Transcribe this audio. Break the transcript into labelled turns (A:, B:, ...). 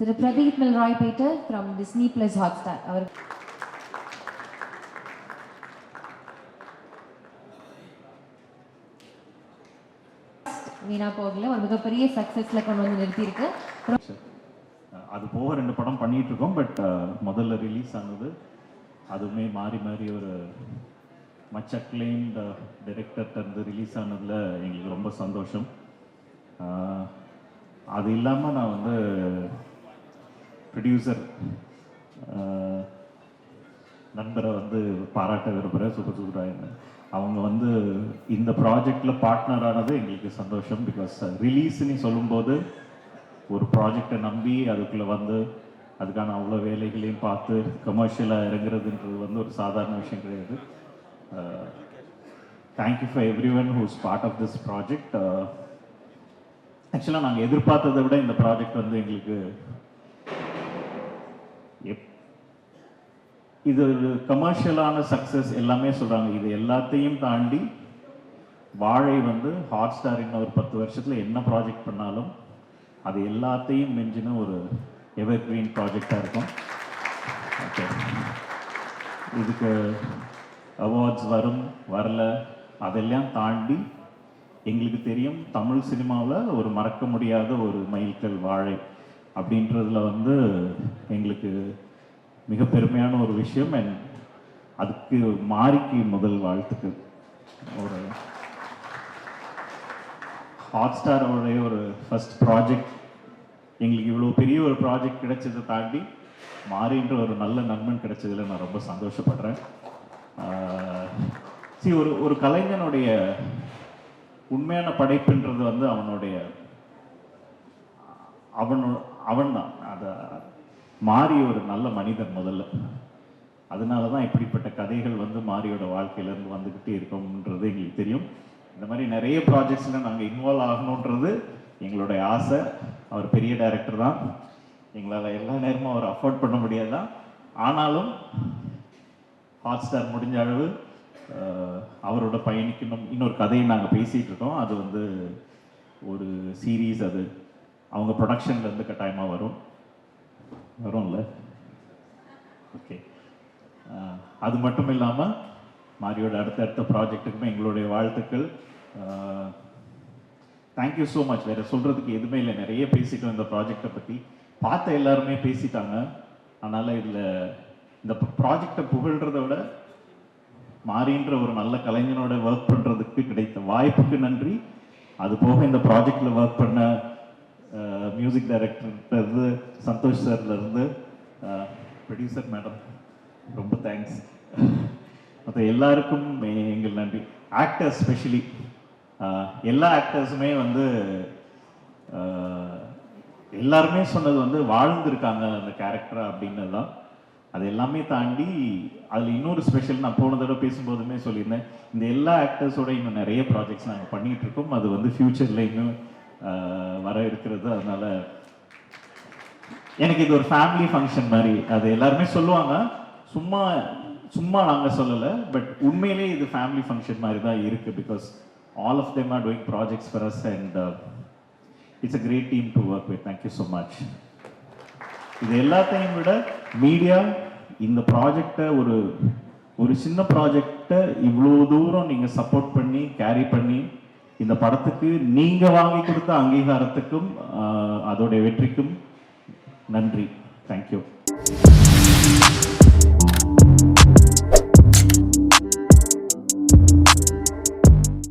A: Thiru Pradeep Milroy Peter from Disney plus Hotstar அவர் வீணா போகல. ஒரு மிகப்பெரிய சக்ஸஸ்ல கொண்டு வந்து நிறுத்தியிருக்கு.
B: அது போக ரெண்டு படம் பண்ணிட்டு இருக்கோம் பட் uh, முதல்ல ரிலீஸ் ஆனது அதுவுமே மாறி மாறி ஒரு மச் அக்ளைம்ட் டைரக்டர்கிட்ட இருந்து ரிலீஸ் ஆனதில் எங்களுக்கு ரொம்ப சந்தோஷம். Uh, அது இல்லாமல் நான் வந்து ப்ரொடியூசர் நண்பரை வந்து பாராட்ட விரும்புகிறேன் சூப்பர் சூப்பராக அவங்க வந்து இந்த ப்ராஜெக்டில் பார்ட்னர் ஆனது எங்களுக்கு சந்தோஷம் பிகாஸ் ரிலீஸ்னு சொல்லும்போது ஒரு ப்ராஜெக்டை நம்பி அதுக்குள்ளே வந்து அதுக்கான அவ்வளோ வேலைகளையும் பார்த்து கமர்ஷியலாக இறங்குறதுன்றது வந்து ஒரு சாதாரண விஷயம் கிடையாது. Thank you for everyone who's part of this project ஆக்சுவலாக நாங்கள் எதிர்பார்த்ததை விட இந்த ப்ராஜெக்ட் வந்து எங்களுக்கு எப் இது ஒரு கமர்ஷியலான சக்ஸஸ் எல்லாமே சொல்கிறாங்க இது எல்லாத்தையும் தாண்டி வாழை வந்து ஹாட் ஸ்டார் இன்னும் ஒரு பத்து வருஷத்தில் என்ன ப்ராஜெக்ட் பண்ணாலும் அது எல்லாத்தையும் மிஞ்சின ஒரு எவர் கிரீன் ப்ராஜெக்டாக இருக்கும். ஓகே இதுக்கு அவார்ட்ஸ் வரும் வரல அதெல்லாம் தாண்டி எங்களுக்கு தெரியும் தமிழ் சினிமாவில் ஒரு மறக்க முடியாத ஒரு மைல்கல் வாழை. அப்படின்றதுல வந்து எங்களுக்கு மிக பெருமையான ஒரு விஷயம். என் அதுக்கு மாறிக்கு முதல் வாழ்த்துக்கு. ஒரு ஹாட் ஸ்டாரோடைய ஒரு ஃபஸ்ட் ப்ராஜெக்ட் எங்களுக்கு இவ்வளோ பெரிய ஒரு ப்ராஜெக்ட் கிடைச்சதை தாண்டி மாறின்ற ஒரு நல்ல நண்பன் கிடைச்சதில் நான் ரொம்ப சந்தோஷப்படுறேன். சி ஒரு ஒரு கலைஞனுடைய உண்மையான படைப்புன்றது வந்து அவனுடைய அவனோட அவன் தான் அதை மாறி ஒரு நல்ல மனிதன் முதல்ல. அதனால தான் இப்படிப்பட்ட கதைகள் வந்து மாரியோட வாழ்க்கையிலேருந்து வந்துக்கிட்டே இருக்கோம்ன்றது எங்களுக்கு தெரியும். இந்த மாதிரி நிறைய ப்ராஜெக்ட்ஸில் நாங்கள் இன்வால்வ் ஆகணுன்றது எங்களுடைய ஆசை. அவர் பெரிய டைரக்டர் தான். எங்களால் எல்லா நேரமும் அவர் அஃபோர்ட் பண்ண முடியாது. தான் ஆனாலும் ஹாட் ஸ்டார் முடிஞ்ச அளவு அவரோட பயணிக்கணும். இன்னொரு கதையை நாங்கள் பேசிகிட்டு இருக்கோம். அது வந்து ஒரு சீரீஸ் அது. அவங்க ப்ரொடக்ஷன்லேருந்து கட்டாயமாக வரும். வரும்ல? ஓகே அது மட்டும் இல்லாமல் மாரியோட அடுத்தடுத்த ப்ராஜெக்ட்டுக்குமே எங்களுடைய வாழ்த்துக்கள். தேங்க்யூ ஸோ மச் வேறு சொல்கிறதுக்கு எதுவுமே இல்லை. நிறைய பேசிட்டோம் இந்த ப்ராஜெக்டை பற்றி பார்த்த எல்லாருமே பேசிட்டாங்க. அதனால் இதில் இந்த ப்ராஜெக்டை புகழ்கிறத விட மாறின்ற ஒரு நல்ல கலைஞனோட ஒர்க் பண்ணுறதுக்கு கிடைத்த வாய்ப்புக்கு நன்றி. அது போக இந்த ப்ராஜெக்டில் ஒர்க் பண்ண மியூசிக் டைரக்டர்லேருந்து சந்தோஷ் சார்லேருந்து ப்ரொடியூசர் மேடம் ரொம்ப தேங்க்ஸ் மற்ற எல்லாருக்கும் எங்கள் நன்றி. ஆக்டர்ஸ் ஸ்பெஷலி எல்லா ஆக்டர்ஸுமே வந்து எல்லாருமே சொன்னது வந்து வாழ்ந்துருக்காங்க அந்த கேரக்டர் அப்படின்றது தான் அது எல்லாமே தாண்டி அதில் இன்னொரு ஸ்பெஷல் நான் போன தடவை பேசும்போதுமே சொல்லியிருந்தேன். இந்த எல்லா ஆக்டர்ஸோட இன்னும் நிறைய ப்ராஜெக்ட்ஸ் நாங்கள் பண்ணிகிட்ருக்கோம் இருக்கோம். அது வந்து ஃப்யூச்சரில் இன்னும் வர இருக்கிறது. அதனால எனக்கு இது ஒரு ஃபேமிலி ஃபங்க்ஷன் மாதிரி. அது எல்லாருமே சொல்லுவாங்க. சும்மா சும்மா நாங்கள் சொல்லலை. பட் உண்மையிலேயே இது ஃபேமிலி ஃபங்க்ஷன் மாதிரி தான் இருக்குது because all of them are doing projects for us and it's a great team to work with thank you so much இது எல்லாத்தையும் விட மீடியா இந்த ப்ராஜெக்டை ஒரு ஒரு சின்ன ப்ராஜெக்டை இவ்வளோ தூரம் நீங்கள் சப்போர்ட் பண்ணி கேரி பண்ணி இந்த படத்துக்கு நீங்கள் வாங்கி கொடுத்த அங்கீகாரத்துக்கும் அதோடைய வெற்றிக்கும் நன்றி. தேங்க்யூ